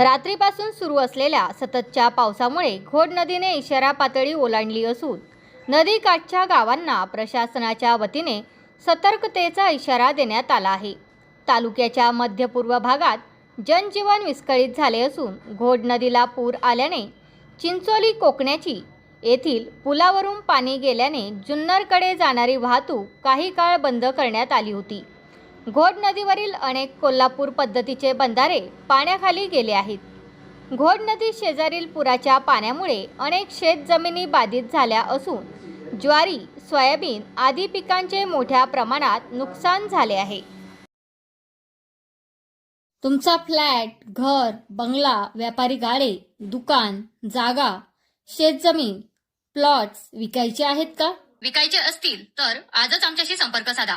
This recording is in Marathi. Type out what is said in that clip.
रात्रीपासून सुरू असलेल्या सततच्या पावसामुळे घोड नदीने इशारा पातळी ओलांडली असून नदीकाठच्या गावांना प्रशासनाच्या वतीने सतर्कतेचा इशारा देण्यात आला आहे. तालुक्याच्या मध्यपूर्व भागात जनजीवन विस्कळीत झाले असून घोड नदीला पूर आल्याने चिंचोली कोकण्याची येथील पुलावरून पाणी गेल्याने जुन्नरकडे जाणारी वाहतूक काही काळ बंद करण्यात आली होती. घोड नदीवरील अनेक कोल्हापूर पद्धतीचे बंधारे पाण्याखाली गेले आहेत. घोड नदी शेजारील पुराच्या पाण्यामुळे अनेक शेतजमिनी बाधित झाल्या असून ज्वारी सोयाबीन आदी पिकांचे मोठ्या प्रमाणात नुकसान झाले आहे. तुमचा फ्लॅट घर बंगला व्यापारी गाडे दुकान जागा शेतजमीन प्लॉट्स विकायचे आहेत का? विकायचे असतील तर आजच आमच्याशी संपर्क साधा.